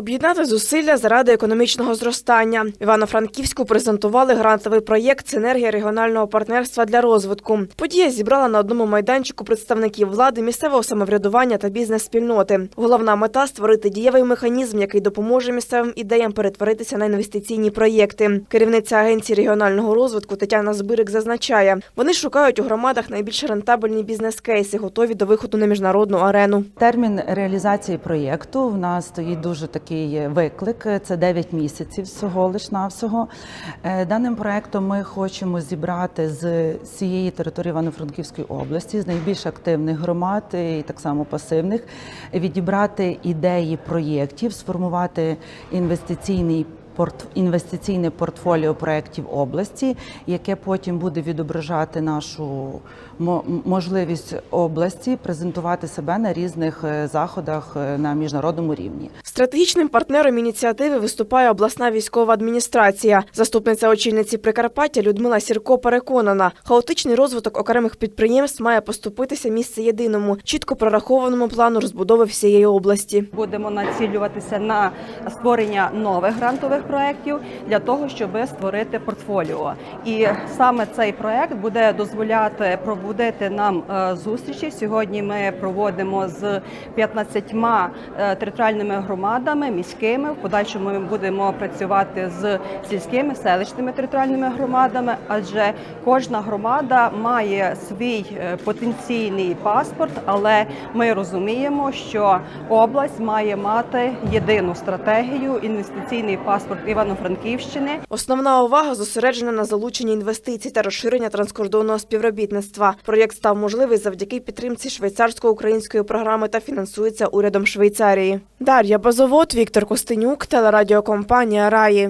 Об'єднати зусилля заради економічного зростання. Івано-Франківську презентували грантовий проєкт Синергія регіонального партнерства для розвитку. Подія зібрала на одному майданчику представників влади, місцевого самоврядування та бізнес-спільноти. Головна мета створити дієвий механізм, який допоможе місцевим ідеям перетворитися на інвестиційні проєкти. Керівниця агенції регіонального розвитку Тетяна Збирик зазначає, вони шукають у громадах найбільш рентабельні бізнес-кейси, готові до виходу на міжнародну арену. Термін реалізації проєкту в нас стоїть дуже такий виклик. Це 9 місяців всього лиш навсього. Е, Даним проєктом ми хочемо зібрати з всієї території Івано-Франківської області, з найбільш активних громад і так само пасивних, відібрати ідеї проєктів, сформувати інвестиційний порт- інвестиційне портфоліо проєктів області, яке потім буде відображати нашу мо- можливість області презентувати себе на різних е, заходах е, на міжнародному рівні. Стратегічним партнером ініціативи виступає обласна військова адміністрація. Заступниця очільниці Прикарпаття Людмила Сірко переконана, хаотичний розвиток окремих підприємств має поступитися місце єдиному, чітко прорахованому плану розбудови всієї області. Будемо націлюватися на створення нових грантових проєктів для того, щоб створити портфоліо. І саме цей проєкт буде дозволяти проводити нам е, зустрічі. Сьогодні ми проводимо з 15 е, територіальними громадами міськими. В подальшому ми будемо працювати з сільськими селищними територіальними громадами, адже кожна громада має свій е, потенційний паспорт, але ми розуміємо, що область має мати єдину стратегію інвестиційний паспорт Івано-Франківщини. Основна увага зосереджена на залученні інвестицій та розширення транскордонного співробітництва. Проєкт став можливий завдяки підтримці швейцарсько-української програми та фінансується урядом Швейцарії. Дар'я Базовод, Віктор Костенюк, телерадіокомпанія Раї.